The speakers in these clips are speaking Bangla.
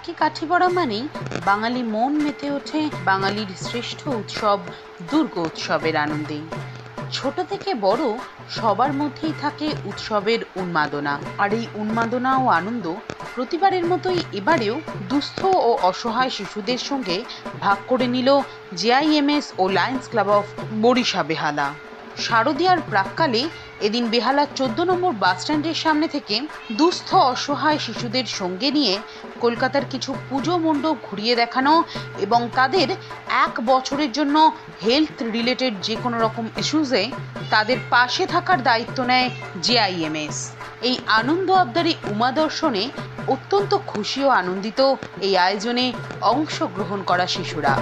রাখি কাঠি পড়া মানেই বাঙালি মন মেতে ওঠে, বাঙালির শ্রেষ্ঠ উৎসব, দুর্গা উৎসবের আনন্দে। ছোট থেকে বড় সবার মধ্যেই থাকে উৎসবের উন্মাদনা। আর এই উন্মাদনা ও আনন্দ প্রতিবারের মতোই এবারেও দুস্থ ও অসহায় শিশুদের সঙ্গে ভাগ করে নিল JIMS O lions club of Barisha Behala. শারদীয়ার প্রাককালে এদিন বেহালার চোদ্দ নম্বর বাসস্ট্যান্ডের সামনে থেকে দুস্থ অসহায় শিশুদের সঙ্গে নিয়ে কলকাতার কিছু পুজো মণ্ডপ ঘুরিয়ে দেখানো এবং তাদের এক বছরের জন্য হেলথ রিলেটেড যে কোনো রকম ইস্যুসে তাদের পাশে থাকার দায়িত্ব নেয় জেআইএমএস এই আনন্দ আবদারি উমা দর্শনে অত্যন্ত খুশি ও আনন্দিত এই আয়োজনে অংশগ্রহণ করা শিশুরা।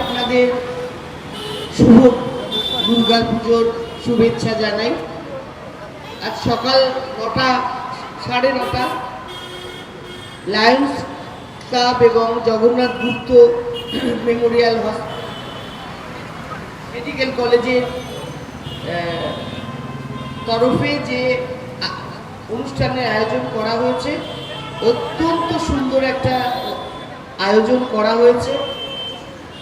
আপনাদের শুভ দুর্গা পুজোর শুভেচ্ছা জানাই। আজ সকাল নটা সাড়ে নটা লায়ন্স ক্লাব এবং জগন্নাথ গুপ্ত মেমোরিয়াল মেডিকেল কলেজের আহ, তরফে যে অনুষ্ঠানের আয়োজন করা হয়েছে অত্যন্ত সুন্দর একটা আয়োজন করা হয়েছে।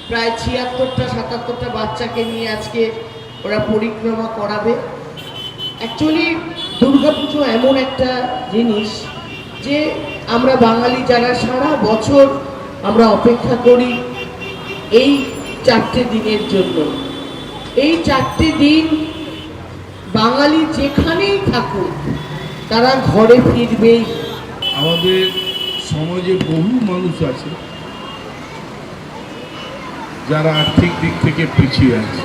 প্রায় ছিয়াত্তরটা, সাতাত্তরটা বাচ্চাকে নিয়ে আজকে ওরা পরিক্রমা করাবে। অ্যাকচুয়ালি দুর্গাপুজো এমন একটা জিনিস যে আমরা বাঙালি যারা সারা বছর আমরা অপেক্ষা করি এই চারটে দিনের জন্য। এই চারটে দিন বাঙালি যেখানেই থাকুক, তারা ঘরে ফিরবেই। আমাদের সমাজে বহু মানুষ আছে যারা আর্থিক দিক থেকে পিছিয়ে আছে।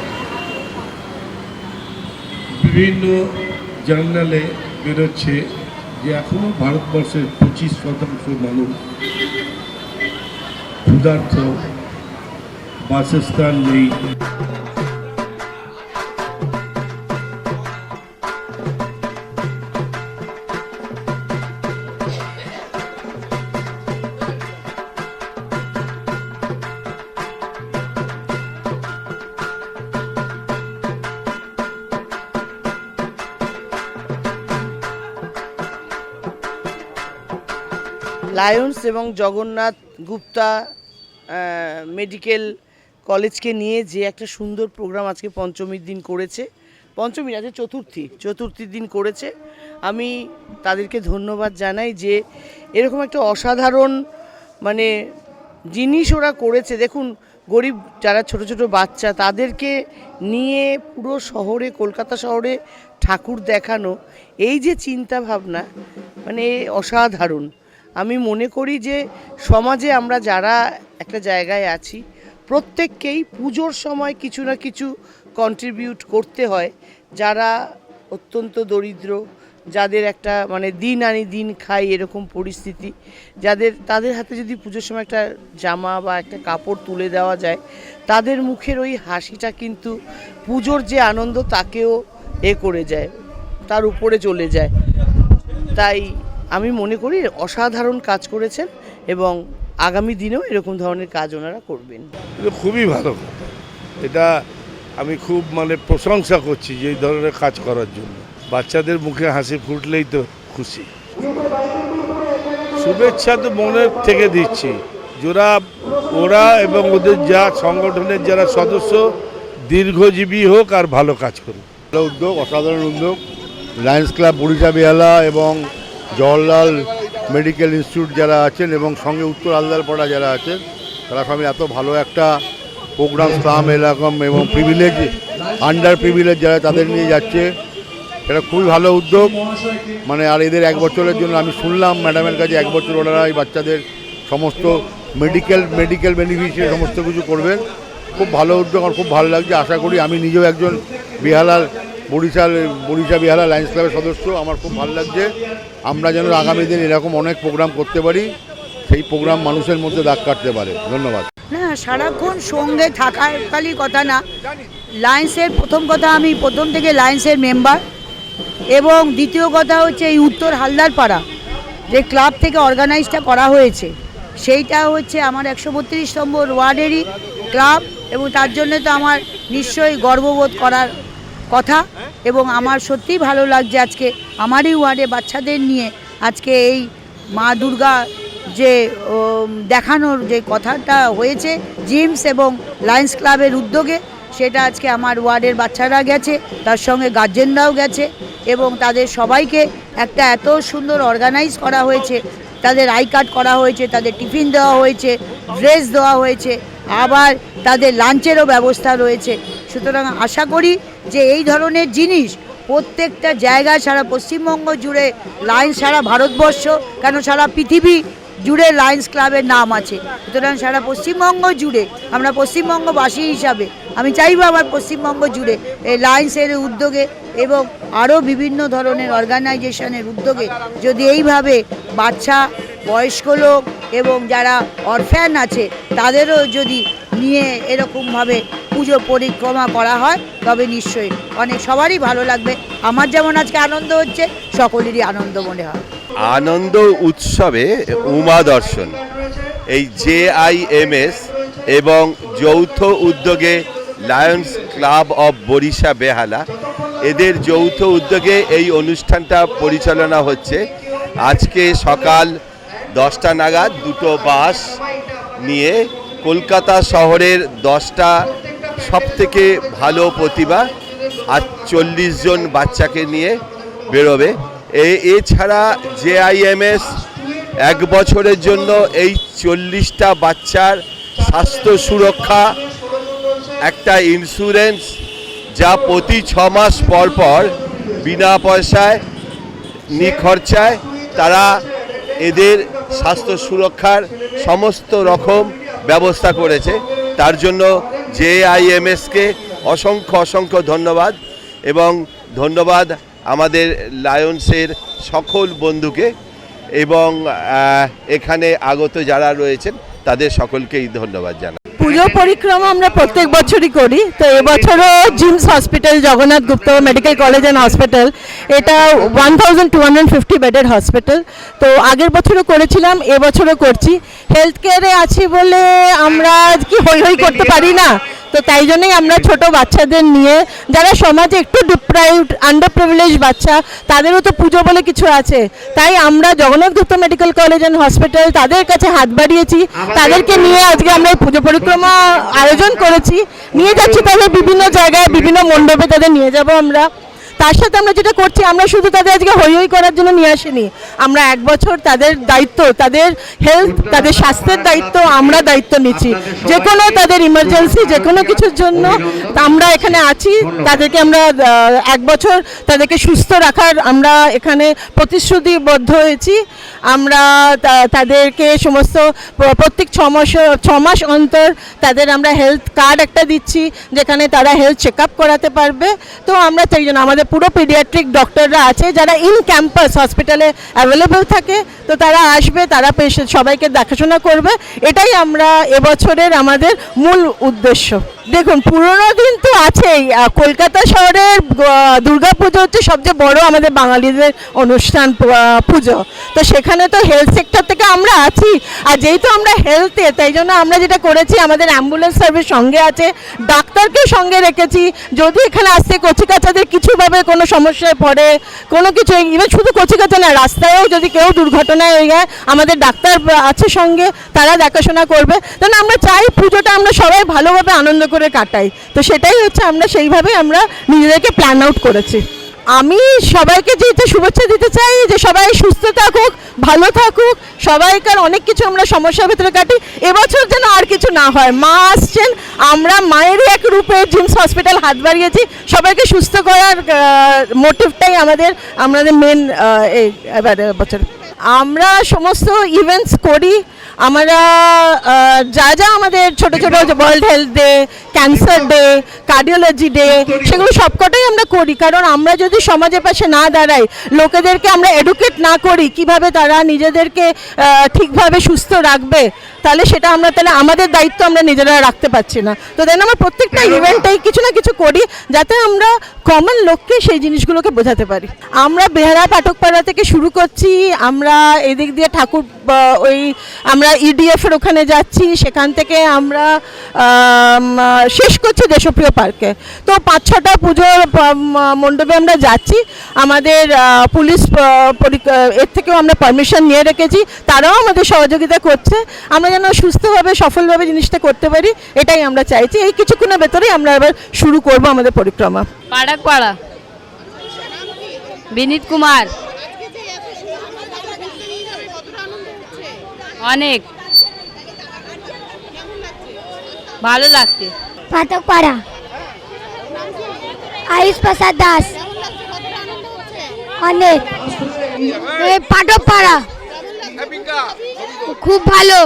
বিভিন্ন জার্নালে বেরোচ্ছে যে এখনও ভারতবর্ষের পঁচিশ শতাংশ মানুষ ক্ষুধার্থ বাসস্থান নেই। লায়ন্স এবং জগন্নাথ গুপ্তা মেডিকেল কলেজকে নিয়ে যে একটা সুন্দর প্রোগ্রাম আজকে পঞ্চমীর দিন করেছে। পঞ্চমী আজকে চতুর্থী, চতুর্থীর দিন করেছে। আমি তাদেরকে ধন্যবাদ জানাই যে এরকম একটা অসাধারণ মানে জিনিস ওরা করেছে। দেখুন, গরিব যারা ছোট ছোট বাচ্চা, তাদেরকে নিয়ে পুরো শহরে, কলকাতা শহরে ঠাকুর দেখানো, এই যে চিন্তা ভাবনা মানে অসাধারণ। আমি মনে করি যে সমাজে আমরা যারা একটা জায়গায় আছি, প্রত্যেককেই পুজোর সময় কিছু না কিছু কন্ট্রিবিউট করতে হয়। যারা অত্যন্ত দরিদ্র, যাদের একটা মানে দিন আনি দিন খাই এরকম পরিস্থিতি, যাদের, তাদের হাতে যদি পুজোর সময় একটা জামা বা একটা কাপড় তুলে দেওয়া যায়, তাদের মুখের ওই হাসিটা কিন্তু পুজোর যে আনন্দ তাকেও এ করে যায়, তার উপরে চলে যায়। তাই আমি মনে করি অসাধারণ কাজ করেছেন এবং আগামী দিনেও এরকম ধরনের কাজ ওনারা করবেন। এটা খুবই ভালো কথা। এটা আমি খুব মানে প্রশংসা করছি যে এই ধরনের কাজ করার জন্য। বাচ্চাদের মুখে হাসি ফুটলেই তো খুশি। শুভেচ্ছা তো মনের থেকে দিচ্ছি। যারা ওরা এবং ওদের যা সংগঠনের যারা সদস্য দীর্ঘজীবী হোক আর ভালো কাজ করুক। ভালো উদ্যোগ অসাধারণ উদ্যোগ। লায়ন্স ক্লাব বরিশা বেহালা এবং জওহরলাল মেডিকেল ইনস্টিটিউট যারা আছেন এবং সঙ্গে উত্তর আলদালপাড়া যারা আছেন, তারা সবাই এত ভালো একটা প্রোগ্রাম স্লাম এরকম এবং প্রিভিলেজ আন্ডার প্রিভিলেজ যারা তাদের নিয়ে যাচ্ছে। এটা খুবই ভালো উদ্যোগ। মানে আর এদের এক বছরের জন্য আমি শুনলাম ম্যাডামের কাছে, এক বছর ওনারা এই বাচ্চাদের সমস্ত মেডিকেল মেডিকেল বেনিফিশিয়ারি সমস্ত কিছু করবেন। খুব ভালো উদ্যোগ, আমার খুব ভালো লাগছে। আশা করি আমি নিজেও একজন বিহালার বরিশাল, বরিশা বিহালা লায়ন্স ক্লাবের সদস্য, আমার খুব ভালো লাগছে। আমরা যেন আগামী দিন এরকম অনেক প্রোগ্রাম করতে পারি, সেই প্রোগ্রাম মানুষের মধ্যে দাগ কাটতে পারে। ধন্যবাদ। না, সারাক্ষণ সঙ্গে থাকার খালি কথা না। লায়েন্সের প্রথম কথা, আমি প্রথম থেকে লায়েন্সের মেম্বার এবং দ্বিতীয় কথা হচ্ছে, এই উত্তর হালদার পাড়া যে ক্লাব থেকে অর্গানাইজটা করা হয়েছে, সেইটা হচ্ছে আমার একশো বত্রিশ নম্বর ওয়ার্ডেরই ক্লাব এবং তার জন্য তো আমার নিশ্চয়ই গর্ববোধ করার কথা এবং আমার সত্যিই ভালো লাগছে আজকে আমারই ওয়ার্ডে বাচ্চাদের নিয়ে আজকে এই মা দুর্গা যে দেখানোর যে কথাটা হয়েছে জিমস এবং লায়ন্স ক্লাবের উদ্যোগে সেটা আজকে আমার ওয়ার্ডের বাচ্চারা গেছে তার সঙ্গে গার্জেনরাও গেছে এবং তাদের সবাইকে একটা এত সুন্দর অর্গানাইজ করা হয়েছে তাদের আই কার্ড করা হয়েছে তাদের টিফিন দেওয়া হয়েছে ড্রেস দেওয়া হয়েছে আবার তাদের লাঞ্চেরও ব্যবস্থা রয়েছে। সুতরাং আশা করি যে এই ধরনের জিনিস প্রত্যেকটা জায়গায় সারা পশ্চিমবঙ্গ জুড়ে লাইন সারা ভারতবর্ষ, কেন সারা পৃথিবী জুড়ে লায়ন্স ক্লাবের নাম আছে। সুতরাং সারা পশ্চিমবঙ্গ জুড়ে, আমরা পশ্চিমবঙ্গবাসী হিসাবে, আমি চাইব আমার পশ্চিমবঙ্গ জুড়ে এই লায়ন্সের উদ্যোগে এবং আরও বিভিন্ন ধরনের অর্গানাইজেশনের উদ্যোগে যদি এইভাবে বাচ্চা, বয়স্ক লোক এবং যারা অরফ্যান আছে, তাদেরও যদি নিয়ে এরকমভাবে পুজো পরিক্রমা করা হয়, তবে নিশ্চয়ই অনেক সবারই ভালো লাগবে। আমার যেমন আজকে আনন্দ হচ্ছে, সকলেরই আনন্দ মনে হয়। আনন্দ উৎসবে উমা দর্শন। এই জে আই এম এস এবং যৌথ উদ্যোগে lions club of Barisha Behala. এদের যৌথ উদ্যোগে এই অনুষ্ঠানটা পরিচালনা হচ্ছে। আজকে সকাল দশটা নাগাদ দুটো বাস নিয়ে কলকাতা শহরের দশটা সবথেকে ভালো প্রতিভা আর চল্লিশ জন বাচ্চাকে নিয়ে বেরোবে। এছাড়া জেআইএমএস এক বছরের জন্য এই চল্লিশটা বাচ্চার স্বাস্থ্য সুরক্ষা, একটা ইন্স্যুরেন্স যা প্রতি ছ মাস পর পর বিনা পয়সায় নিখরচায়, তারা এদের স্বাস্থ্য সুরক্ষার সমস্ত রকম ব্যবস্থা করেছে। তার জন্য জেআইএমএসকে অসংখ্য অসংখ্য ধন্যবাদ এবং ধন্যবাদ আমাদের লায়ন্সের সকল বন্ধুকে এবং এখানে আগত যারা রয়েছেন তাদের সকলকেই ধন্যবাদ জানাই। পুজো পরিক্রমা আমরা প্রত্যেক বছরই করি, তো এবছরও JIMS hospital, Jagannath Gupta medical college and hospital, এটা one thousand two hundred fifty বেডের হসপিটাল, তো আগের বছরও করেছিলাম, এবছরও করছি। হেলথ কেয়ারে আছি বলে আমরা কি হই হই করতে পারি না? তো তাই জন্যই আমরা ছোট বাচ্চাদের নিয়ে যারা সমাজে একটু ডিপ্রাইভড আন্ডার প্রিভিলেজ বাচ্চা তাদেরও তো পুজো বলে কিছু আছে। তাই আমরা Jagannath Dutta medical college and hospital তাদের কাছে হাত বাড়িয়েছি। তাদেরকে নিয়ে আজকে আমরা এই পুজো পরিক্রমা আয়োজন করেছি। নিয়ে যাচ্ছি তাদের বিভিন্ন জায়গায় বিভিন্ন মণ্ডপে তাদের নিয়ে যাব আমরা। তার সাথে আমরা যেটা করছি, আমরা শুধু তাদের আজকে হই হই করার জন্য নিয়ে আসিনি। আমরা এক বছর তাদের দায়িত্ব, তাদের হেলথ তাদের স্বাস্থ্যের দায়িত্ব আমরা দায়িত্ব নিচ্ছি। যে কোনো তাদের ইমার্জেন্সি যে কোনো কিছুর জন্য আমরা এখানে আছি। তাদেরকে আমরা এক বছর তাদেরকে সুস্থ রাখার আমরা এখানে প্রতিশ্রুতিবদ্ধ হয়েছি। আমরা তাদেরকে সমস্ত প্রত্যেক ছ মাস ছ মাস অন্তর তাদের আমরা হেলথ কার্ড একটা দিচ্ছি, যেখানে তারা হেলথ চেক করাতে পারবে। তো আমরা জন্য আমাদের পুরো পিডিয়াট্রিক ডক্টররা আছে, যারা ইন ক্যাম্পাস হসপিটালে অ্যাভেলেবেল থাকে, তো তারা আসবে, তারা পেশেন্ট সবাইকে দেখাশোনা করবে। এটাই আমরা এবছরের আমাদের মূল উদ্দেশ্য। দেখুন, পুরোনো দিন তো আছেই কলকাতা শহরের দুর্গা পুজো হচ্ছে সবচেয়ে বড় আমাদের বাঙালিদের অনুষ্ঠান পুজো। তো সেখানে তো হেলথ সেক্টর থেকে আমরা আছি। আর যেহেতু আমরা হেলথে তাই জন্য আমরা যেটা করেছি, আমাদের অ্যাম্বুলেন্স সার্ভিস সঙ্গে আছে। ডাক্তারকেও সঙ্গে রেখেছি। যদি এখানে আসতে কচিকাচাদের কিছুভাবে কোনো সমস্যায় পড়ে, কোনো কিছু ইভেন শুধু কচিকাচা না, রাস্তায়ও যদি কেউ দুর্ঘটনায় হয়ে যায়, আমাদের ডাক্তার আছে সঙ্গে, তারা দেখাশোনা করবে। তাহলে আমরা চাই পুজোটা আমরা সবাই ভালোভাবে আনন্দ করে কাটাই। তো সেটাই হচ্ছে আমরা সেইভাবে আমরা নিজেদেরকে প্ল্যান আউট করেছি। আমি সবাইকে যেহেতু শুভেচ্ছা দিতে চাই, যে সবাই সুস্থ থাকুক, ভালো থাকুক, সবাইকার অনেক কিছু আমরা সমস্যার ভেতরে কাটি, এবছর যেন আর কিছু না হয়। মা আসছেন, আমরা মায়েরই এক রূপে জিমস হসপিটাল হাত বাড়িয়েছি। সবাইকে সুস্থ করার মোটিভটাই আমাদের আমাদের মেন এবারে বছর। আমরা সমস্ত ইভেন্টস করি। আমরা যা যা আমাদের ছোট ছোট world health day cancer day cardiology day সেগুলো সবকটাই আমরা করি। কারণ আমরা যদি সমাজের পাশে না দাঁড়াই লোকেদেরকে আমরা এডুকেট না করি কীভাবে তারা নিজেদেরকে ঠিকভাবে সুস্থ রাখবে তাহলে সেটা আমরা তাহলে আমাদের দায়িত্ব আমরা নিজেরা রাখতে পারছি না। তো দেন আমরা প্রত্যেকটা ইভেন্টেই কিছু না কিছু করি যাতে আমরা কমন লোককে সেই জিনিসগুলোকে বোঝাতে পারি। আমরা বেহারা পাঠকপাড়া থেকে শুরু করছি আমরা এদিক দিয়ে ঠাকুর ওই আমরা ইডিএফের ওখানে যাচ্ছি সেখান থেকে আমরা শেষ করছি দেশপ্রিয় পার্কে। তো পাঁচ ছটা পুজোর মণ্ডপে আমরা যাচ্ছি। আমাদের পুলিশ এর থেকেও আমরা পারমিশন নিয়ে রেখেছি। তারাও আমাদের সহযোগিতা করছে। আমরা যেন সুস্থভাবে সফলভাবে জিনিসটা করতে পারি এটাই আমরা চাইছি। এই কিছুক্ষণের ভেতরেই আমরা এবার শুরু করব আমাদের পরিক্রমা। পাড়াক পাড়া বিনীত কুমার। অনেক। ভালো লাগছে। পাঠকপাড়া আয়ুষ প্রসাদ দাস। অনেক। এই পাঠকপাড়া খুব ভালো।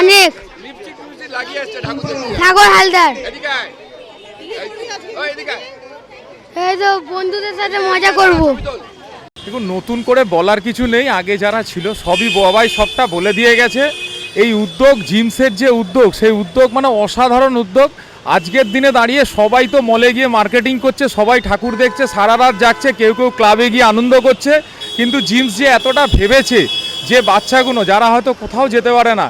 অনেক। সাগর হালদার। বন্ধুদের সাথে মজা করব। দেখুন, নতুন করে বলার কিছু নেই, আগে যারা ছিল সবই বাবাই সবটা বলে দিয়ে গেছে। এই উদ্যোগ, জিমসের যে উদ্যোগ, সেই উদ্যোগ মানে অসাধারণ উদ্যোগ। আজকের দিনে দাঁড়িয়ে সবাই তো মলে গিয়ে মার্কেটিং করছে, সবাই ঠাকুর দেখছে, সারা রাত যাচ্ছে কেউ কেউ ক্লাবে গিয়ে আনন্দ করছে। কিন্তু জিমস যে এতটা ভেবেছে, যে বাচ্চাগুলো, যারা হয়তো কোথাও যেতে পারে না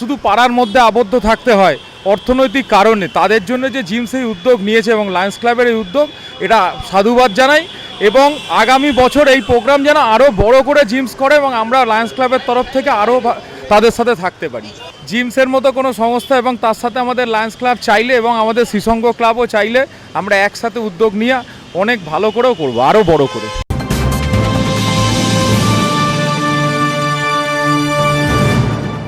শুধু পাড়ার মধ্যে আবদ্ধ থাকতে হয়, অর্থনৈতিক কারণে, তাদের জন্য যে জিমস এই উদ্যোগ নিয়েছে এবং লায়ন্স ক্লাবের এই উদ্যোগ, এটা সাধুবাদ জানাই। এবং আগামী বছর এই প্রোগ্রাম যেন আরও বড় করে জিমস করে এবং আমরা লায়ন্স ক্লাবের তরফ থেকে আরও তাদের সাথে থাকতে পারি। জিমসের মতো কোনো সংস্থা এবং তার সাথে আমাদের লায়ন্স ক্লাব চাইলে এবং আমাদের শ্রীসংঘ ক্লাবও চাইলে আমরা একসাথে উদ্যোগ নিয়ে অনেক ভালো করেও করব, আরও বড় করে।